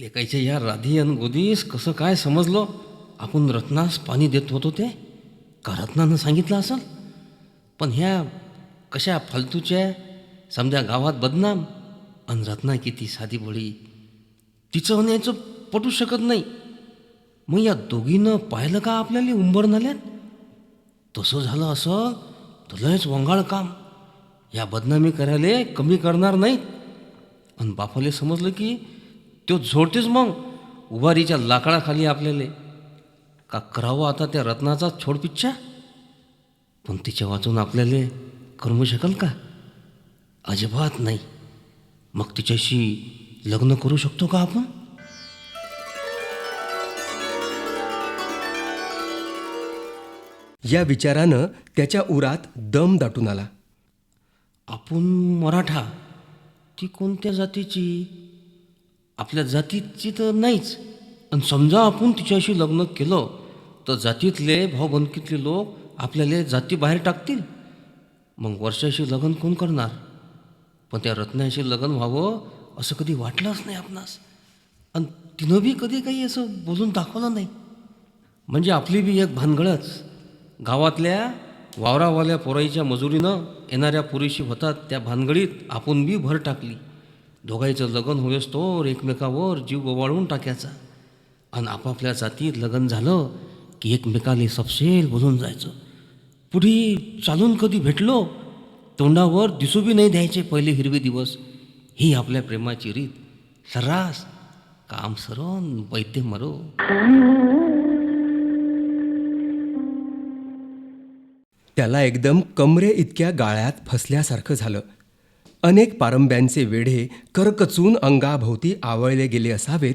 लेकायच्या या राधी आणि गोदीस कसं काय समजलो? आपण रत्नास पाणी देत होतो ते? का रत्नानं सांगितलं असेल? पण ह्या कशा फालतूच्या समजा गावात बदनाम? आणि रत्ना किती साधी भोळी तिचं होण्याचं पटू शकत नाही. मग या दोघीनं पाहिलं का आपल्याला उंबर आल्यात तसं झालं असं तुलाच वंगाळ काम. या बदनामी करायला कमी करणार नाहीत. आणि बापाले समजलं की तो झोडतेच मग. उभारीच्या लाकडाखाली आपल्याला. का करावं आता त्या रत्नाचा छोडपिच्छा पण तिच्या वाचून आपल्याला करमू शकेल का? अजिबात नाही. मग तिच्याशी लग्न करू शकतो का आपण? या विचारानं त्याच्या उरात दम दाटून आला. आपण मराठा. ती कोणत्या जातीची? आपल्या जातीची तर नाहीच. आणि समजा आपण तिच्याशी लग्न केलं तर जातीतले भावबंदकीतले लोक आपल्याला जाती बाहेर टाकतील. मग वर्षाशी लग्न कोण करणार? पण त्या रत्नाशी लग्न व्हावं असं कधी वाटलंच नाही आपणास. आणि तिनं बी कधी काही असं बोलून दाखवलं नाही. म्हणजे आपली बी एक भानगडच. गावातल्या वावरावाल्या पोराईच्या मजुरीनं येणाऱ्या पुरीशी होतात त्या भानगडीत आपण बी भर टाकली. दोघांचं लग्न होईस तोर एकमेकावर जीव गोवाळून टाकायचा. आणि आपापल्या जातीत लग्न झालं की एकमेकाले सपशेल बोलून जायचं. पुढे चालून कधी भेटलो तोंडावर दिसू बी नाही द्यायचे पहिले हिरवे दिवस. ही आपल्या प्रेमाची रीत. सर्रास काम सरण वैद्य मरो. त्याला एकदम कमरे इतक्या गाळ्यात फसल्यासारखं झालं. अनेक पारंब्यांचे वेढे करकचून अंगाभोवती आवळले गेले असावेत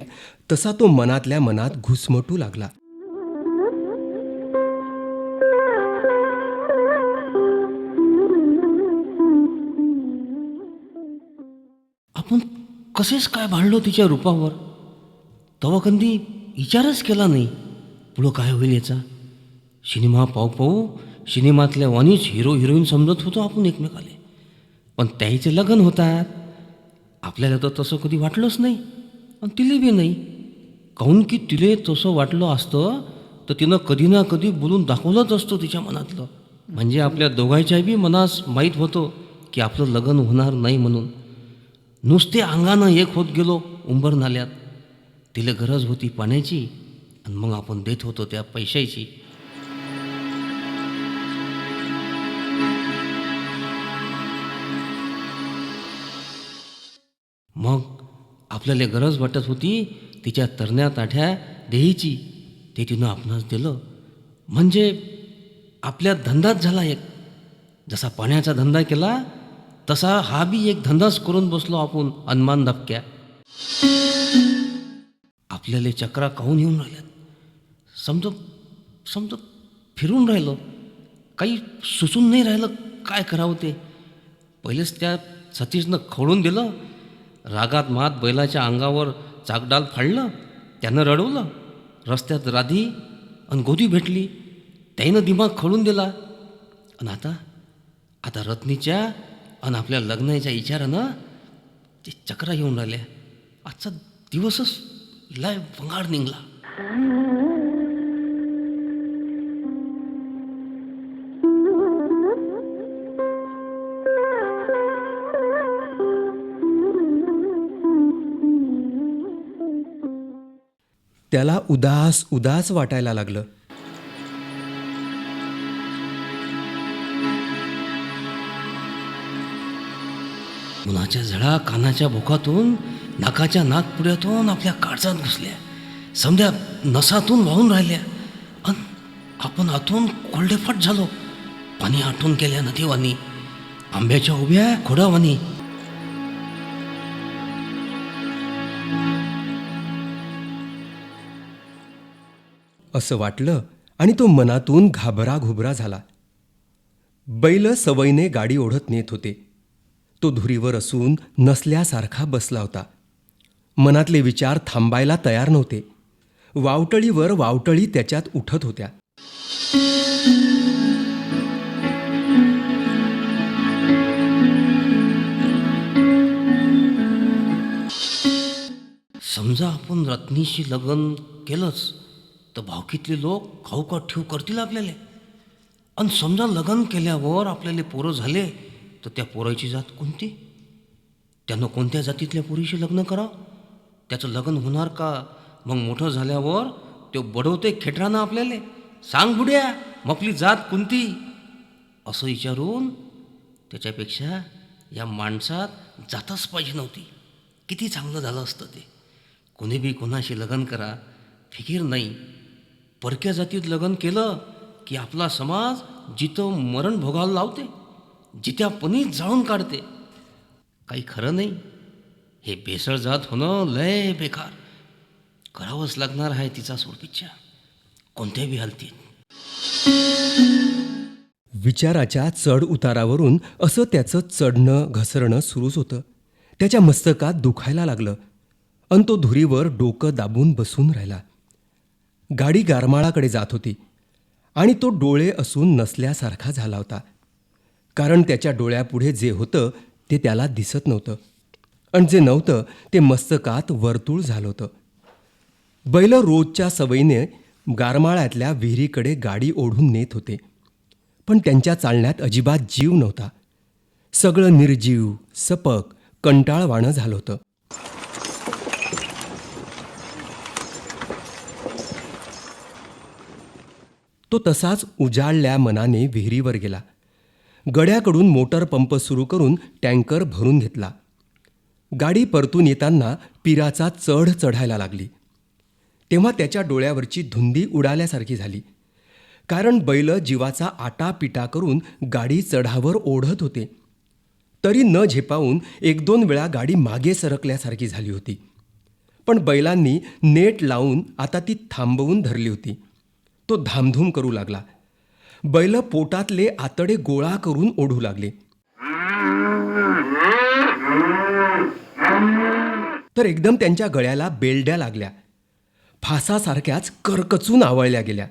तसा तो मनातल्या मनात घुसमटू लागला. आपण कसेच काय भांडलो तिच्या रूपावर? तवा कंदी विचारच केला नाही. पुढं काय होईल याचा? सिनेमा पाहू पाहू सिनेमातल्या वाणीच हिरो हिरोईन समजत होतो आपण एकमेकाले. पण त्याचे लग्न होतात. आपल्याला तर तसं कधी वाटलंच नाही. आणि तिले बी नाही. काहून की तिले तसं वाटलं असतं तर तिनं कधी ना कधी बोलून दाखवलंच असतो तिच्या मनातलं. म्हणजे आपल्या दोघांच्या बी मनास माहीत होतं की आपलं लग्न होणार नाही म्हणून. नुसते अंगानं एक होत गेलो उंबर नाल्यात. तिला गरज होती पाण्याची आणि मग आपण देत होतो त्या पैशाची. मग आपल्याला गरज वाटत होती तिच्या तरण्या ताठ्या देहीची ते तिनं आपणास दिलं. म्हणजे आपल्या धंदाच झाला एक. जसा पाण्याचा धंदा केला तसा हा बी एक धंदाच करून बसलो आपण अनमान धपक्या. आपल्याला चक्रा काहून येऊन राहिल्यात? समज समज फिरून राहिलं. काही सुचून नाही राहिलं काय करावं ते. पहिलेच त्या सतीशनं खवळून दिलं रागात मात बैलाच्या अंगावर चाकडाल फाडलं त्यानं रडवलं. रस्त्यात राधी आणि गोदी भेटली. त्यानं दिमाग खळून दिला. आणि आता आता रत्नीच्या आणि आपल्या लग्नाच्या विचारानं ते चक्रा येऊन राहिल्या. आजचा दिवसच लय भंगाड निघला. उदास उदास वाटायला लागलं. उन्हाच्या झळा कानाच्या भोकातून नाकाच्या नाकपुड्यातून आपल्या काळजात घुसल्या. समजा नसातून वाहून राहिल्या. अन आपण आतून कोल्डेफट झालो. पाणी आठवून केल्या नदीवानी. आंब्याच्या उभ्या खोडावानी. असं वाटलं आणि तो मनातून घाबरा घुबरा झाला. बैल सवयीने गाडी ओढत नेत होते. तो धुरीवर असून नसल्यासारखा बसला होता. मनातले विचार थांबायला तयार नव्हते. वावटळीवर वावटळी त्याच्यात उठत होत्या. समजा आपण रत्नीशी लग्न केलंच तर भावकीतले लोक खाऊका ठेव करतील आपल्याला. आणि समजा लग्न केल्यावर आपल्याला पोरं झाले तर त्या पोराची जात कोणती? त्यानं कोणत्या जातीतल्या पोरीशी लग्न करावं? त्याचं लग्न होणार का? मग मोठं झाल्यावर तो बडवते खेटरानं आपल्याला. सांग बुड्या मग आपली जात कोणती? असं विचारून त्याच्यापेक्षा या माणसात जातच पाहिजे नव्हती. किती चांगलं झालं असतं ते. कोणी बी कोणाशी लग्न करा फिकीर नाही. परक्या जातीत लग्न केलं की आपला समाज जिथं मरण भोगायला लावते जित्यापणीच जाळून काढते. काही खरं नाही. हे बेसळ जात होणं लय बेकार. करावंच लागणार आहे तिचा सोडपिच्छा कोणत्याही हालतीत विचाराच्या चढ उतारावरून असं त्याचं चढणं घसरणं सुरूच होतं. त्याच्या मस्तकात दुखायला लागलं. अन तो धुरीवर डोकं दाबून बसून राहिला. गाडी गारमाळाकडे जात होती आणि तो डोळे असून नसल्यासारखा झाला होता. कारण त्याच्या डोळ्यापुढे जे होतं ते त्याला दिसत नव्हतं. आणि जे नव्हतं ते मस्तकात वर्तुळ झालं होतं. बैल रोजच्या सवयीने गारमाळ्यातल्या विहिरीकडे गाडी ओढून नेत होते. पण त्यांच्या चालण्यात अजिबात जीव नव्हता. सगळं निर्जीव सपक कंटाळवाणं झालं होतं. तो तसाच उजाळल्या मनाने विहिरीवर गेला. गड्याकडून मोटर पंप सुरू करून टँकर भरून घेतला. गाडी परतून येताना पिराचा चढ चढायला लागली. तेव्हा त्याच्या डोळ्यावरची धुंदी उडाल्यासारखी झाली. कारण बैल जीवाचा आटापिटा करून गाडी चढावर ओढत होते. तरी न झेपावून एक दोन वेळा गाडी मागे सरकल्यासारखी झाली होती. पण बैलांनी नेट लावून आता ती थांबवून धरली होती. तो धामधूम करू लागला. बैल पोटातले आतडे गोळा करून ओढू लागले. तर एकदम त्यांच्या गळ्याला बेलड्या लागल्या. फासासारख्याच करकचून आवळल्या गेल्या.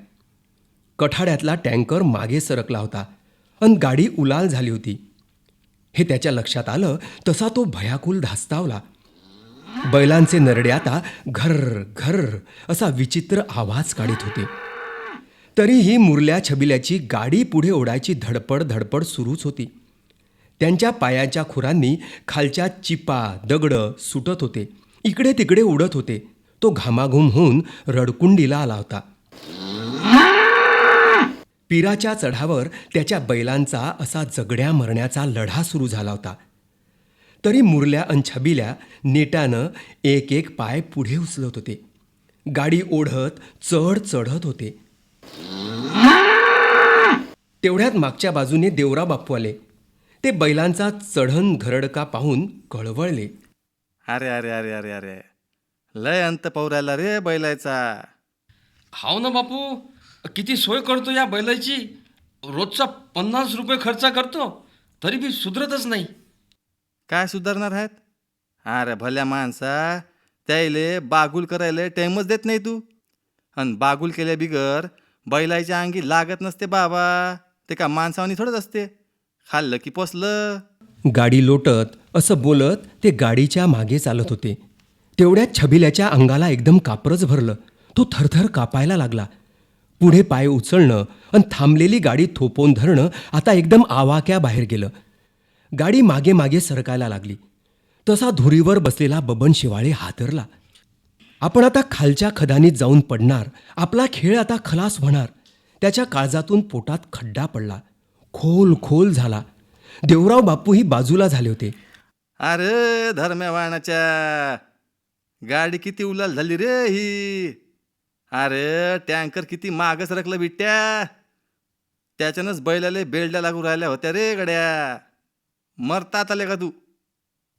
कठाड्यातला टँकर मागे सरकला होता अन गाडी उलाल झाली होती. हे त्याच्या लक्षात आलं तसा तो भयाकुल धास्तावला. बैलांचे नरडे आता घर घर असा विचित्र आवाज काढीत होते. तरीही मुरल्या छबिल्याची गाडी पुढे ओढायची धडपड धडपड सुरूच होती. त्यांच्या पायाच्या खुरांनी खालच्या चिपा दगडं सुटत होते. इकडे तिकडे उडत होते. तो घामाघूम होऊन रडकुंडीला आला होता. पिराच्या चढावर त्याच्या बैलांचा असा जगड्या मरण्याचा लढा सुरू झाला होता. तरी मुरल्या अन छबिल्या नेटानं एक एक पाय पुढे उचलत होते. गाडी ओढत चढ चढत होते. तेवढ्यात मागच्या बाजूने देवरा बाप्पू आले. ते बैलांचा चढण घरडका पाहून कळवळले. अरे अरे अरे अरे अरे. लय अंत पौरायला रे बैलायचा हाव ना बापू. किती सोय करतो या बैलाची. रोजचा पन्नास रुपये खर्च करतो. तरी बी सुधरतच नाही. काय सुधारणार आहेत? अरे भल्या माणसा त्याइले बागुल करायला टाइमच देत नाही तू. आणि बागुल केल्या बिगर बैलाच्या अंगी लागत नसते बाबा. ते का माणसावानी थोडंच असते? खाल्लं की पोसलं. गाडी लोटत असं बोलत ते गाडीच्या मागे चालत होते. तेवढ्यात छबिल्याच्या अंगाला एकदम कापरच भरलं. तो थरथर कापायला लागला. पुढे पाय उचलणं आणि थांबलेली गाडी थोपवून धरणं आता एकदम आवाक्या बाहेर गेलं. गाडी मागे मागे सरकायला लागली. तसा धुरीवर बसलेला बबन शिवाळे हादरला. आपण आता खालच्या खदानीत जाऊन पडणार. आपला खेळ आता खलास होणार. त्याच्या काळजातून पोटात खड्डा पडला. खोल खोल झाला. देवराव बापूही बाजूला झाले होते. अरे धर्म्यावाणाच्या गाडी किती उलाल झाली रे ही. अरे टँकर किती मागं सरकलं बिट्ट्या त्याच्यानंच बैलाले बेल्ड्या लागू राहिल्या होत्या रे गड्या. मरतात आले का तू.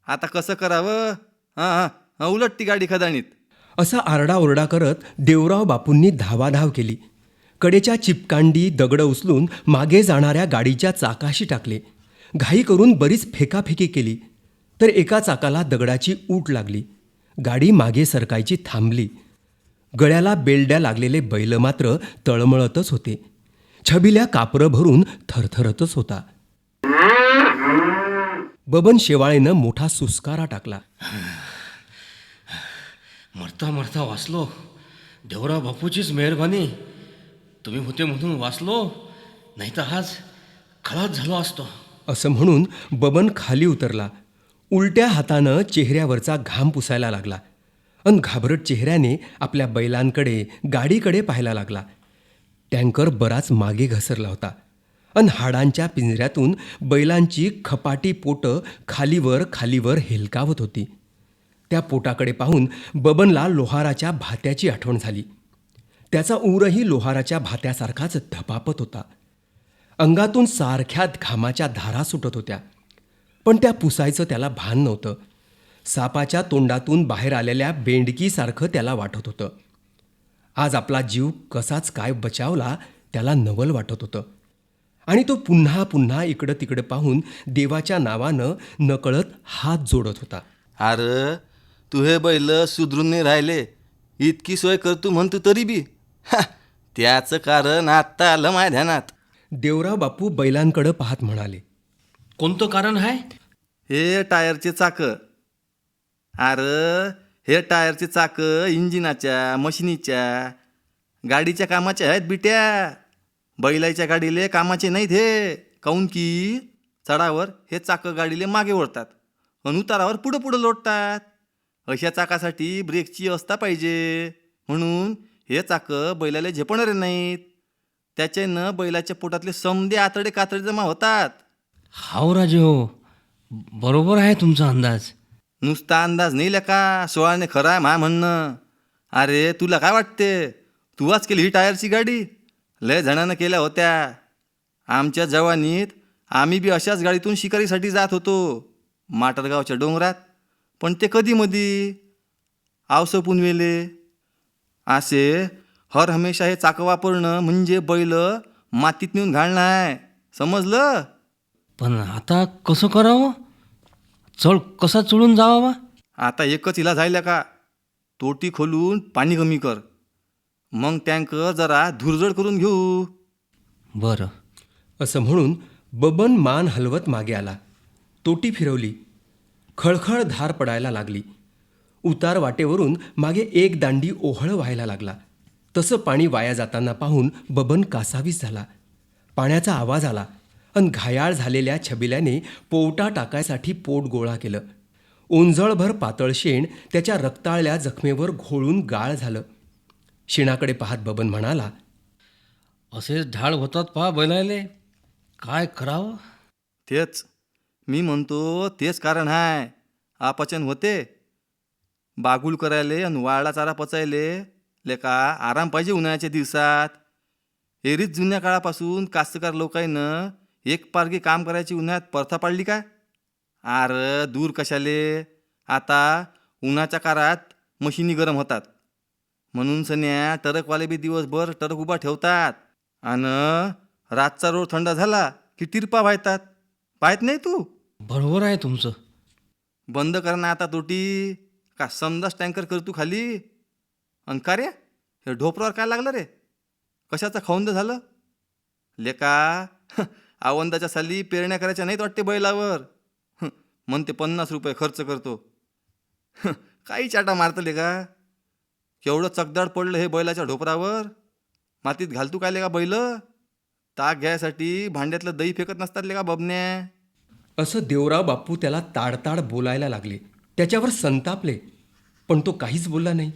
आता कसं करावं? हां हां हां उलट ती गाडी खदाणीत असा आरडाओरडा करत देवराव बापूंनी धावाधाव केली. कडेच्या चिपकांडी दगडं उचलून मागे जाणाऱ्या गाडीच्या चाकाशी टाकले. घाई करून बरीच फेकाफेकी केली. तर एका चाकाला दगडाची ऊट लागली. गाडी मागे सरकायची थांबली. गळ्याला बेलड्या लागलेले बैल मात्र तळमळतच होते. छबिल्या कापरं भरून थरथरतच होता. बबन शेवाळेनं मोठा सुस्कारा टाकला. मरता मरता वाचलो. देवरा बापूचीच मेहरबानी. तुम्ही होते म्हणून वाचलो नाही तर आज खळाच झालो असतो. असं म्हणून बबन खाली उतरला. उलट्या हातानं चेहऱ्यावरचा घाम पुसायला लागला अन घाबरट चेहऱ्याने आपल्या बैलांकडे गाडीकडे पाहायला लागला. टँकर बराच मागे घसरला होता अन हाडांच्या पिंजऱ्यातून बैलांची खपाटी पोटं खालीवर खालीवर हेलकावत होती. त्या पोटाकडे पाहून बबनला लोहाराच्या भात्याची आठवण झाली. त्याचा ऊरही लोहाराच्या भात्यासारखाच धपापत होता. अंगातून सारख्या घामाच्या धारा सुटत होत्या. पण त्या पुसायचं त्याला भान नव्हतं. सापाच्या तोंडातून बाहेर आलेल्या बेंडकीसारखं त्याला वाटत होतं. आज आपला जीव कसाच काय बचावला त्याला नवल वाटत होतं. आणि तो पुन्हा पुन्हा इकडं तिकडं पाहून देवाच्या नावानं नकळत हात जोडत होता. अरे तू हे बैल सुधरून नाही राहिले. इतकी सोय करतो म्हणतो तरी बी. हा, त्याचं कारण आत्ता आलं माझ्या ध्यानात देवराव बापू बैलांकडं पाहत म्हणाले कोणतं कारण आहे हे टायरचे चाक. अरे हे टायरचे चाक इंजिनाच्या मशिनीच्या गाडीच्या कामाचे आहेत बिट्या. बैलाच्या गाडीले कामाचे नाहीत हे. काऊन की? चढावर हे चाक गाडीले मागे ओढतात आणि उतारावर पुढं पुढं लोटतात. अशा चाकासाठी ब्रेकची अवस्था पाहिजे. म्हणून हे चाक बैलाला झेपणारे नाहीत. त्याच्यानं बैलाच्या पोटातले समदे आतडे कातडे जमा होतात. हाव राजे हो. बरोबर आहे तुमचा अंदाज. नुसता अंदाज नाही का सोळाने खरं आहे मा म्हणणं. अरे तुला काय वाटते? तू आज केली ही टायरची गाडी? लय जणांना केल्या होत्या. आमच्या जवानीत आम्ही बी अशाच गाडीतून शिकारीसाठी जात होतो. माटरगावच्या डोंगरात. पण ते कधी मधी? आवसपून वेले. असे हर हमेशा हे चाकं वापरणं म्हणजे बैल मातीत नेऊन घालणं आहे समजलं? पण आता कसं करावं? चढ कसा चढून जावा आता एकच इला जायला का? तोटी खोलून पाणी कमी कर. मग टँकर जरा धुरजड करून घेऊ. बरं. असं म्हणून बबन मान हलवत मागे आला. तोटी फिरवली. खळखळ धार पडायला लागली. उतार वाटेवरून मागे एक दांडी ओहळ व्हायला लागला. तसं पाणी वाया जाताना पाहून बबन कासावीस झाला. पाण्याचा आवाज आला अन घायाळ झालेल्या छबिल्याने पोवटा टाकायसाठी पोट गोळा केलं. ओंजळभर पातळ शेण त्याच्या रक्ताळल्या जखमेवर घोळून गाळ झालं. शेणाकडे पाहत बबन म्हणाला असेच ढाळ होतात पहा बैलायले. काय करावं? तेच. मी म्हणतो तेच कारण आहे अपचन होते. बागुल करायले आणि वाळला चारा पचायले. लेका आराम पाहिजे उन्हाळ्याच्या दिवसात. एरीच जुन्या काळापासून कास्तकार लोकांनं एक पारगी काम करायची उन्हाळ्यात परथा पाडली का आर दूर कशाले? आता उन्हाच्या काळात मशिनी गरम होतात. म्हणून सन्या टरकवाले बी दिवसभर टरक उभा ठेवतात. आणि रातचा रोड थंड झाला की तिरपा व्हायतात. पाहत नाही तू? बरोबर आहे तुमचं. बंद कर ना आता तोटी. का समजाच टँकर कर तू खाली? अन का रे? हे ढोपरावर काय लागलं रे? कशाचं खौंद झालं? लेका आवंदाच्या साली पेरण्या करायच्या नाहीत वाटते बैलावर. म्हणते पन्नास रुपये खर्च करतो. काही चाटा मारतं लेका केवढं चकदाड पडलं हे बैलाच्या ढोपरावर? मातीत घालतू काय लेका बैल? ताक घ्यायसाठी भांड्यातलं दही फेकत नसतात लेका बबन्या? असं देवराव बापू त्याला ताडताड बोलायला लागले. त्याच्यावर संतापले पण तो काहीच बोलला नाही.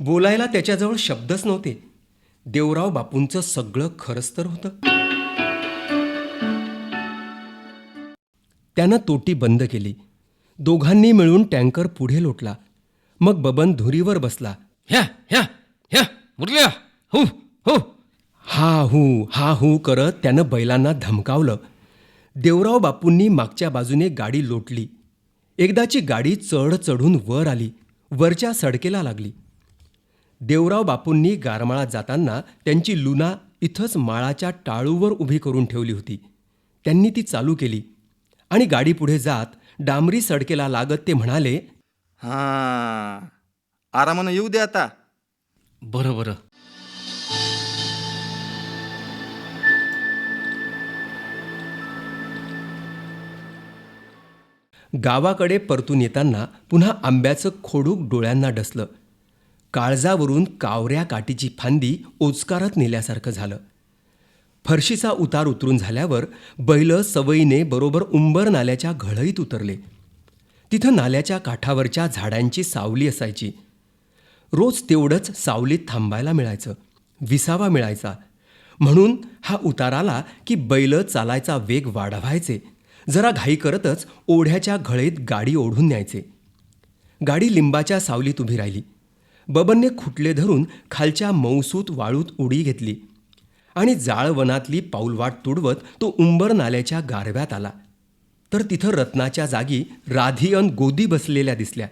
बोलायला त्याच्याजवळ शब्दच नव्हते. देवराव बापूंचं सगळं खरंच तर होतं. त्यानं तोटी बंद केली. दोघांनी मिळून टँकर पुढे लोटला. मग बबन धुरीवर बसला. ह्या ह्या ह्या मुरल्या हो हो. हा हू हा हू करत त्यानं बैलांना धमकावलं. देवराव बापूंनी मागच्या बाजूने गाडी लोटली. एकदाची गाडी चढ चढून वर आली वरच्या सडकेला लागली. देवराव बापूंनी गारमाळात जाताना त्यांची लुना इथंच माळाच्या टाळूवर उभी करून ठेवली होती. त्यांनी ती चालू केली आणि गाडी पुढे जात डांबरी सडकेला लागत ते म्हणाले हां आरामानं येऊ दे आता. बरं बरं. गावाकडे परतून येताना पुन्हा आंब्याचं खोडूक डोळ्यांना डसलं. काळजावरून कावऱ्या काठीची फांदी ओचकारत नेल्यासारखं झालं. फरशीचा उतार उतरून झाल्यावर बैल सवयीने बरोबर उंबर नाल्याच्या घळईत उतरले. तिथं नाल्याच्या काठावरच्या झाडांची सावली असायची. रोज तेवढंच सावलीत थांबायला मिळायचं विसावा मिळायचा. म्हणून हा उतार आला की बैल चालायचा वेग वाढवायचे. जरा घाई करतच ओढ्याच्या घळेत गाडी ओढून न्यायचे. गाडी लिंबाच्या सावलीत उभी राहिली. बबनने खुटले धरून खालच्या मौसूत वाळूत उडी घेतली आणि जाळवनातली पाऊलवाट तुडवत तो उंबर नाल्याच्या गारव्यात आला. तर तिथं रत्नाच्या जागी राधी अन गोदी बसलेल्या दिसल्या.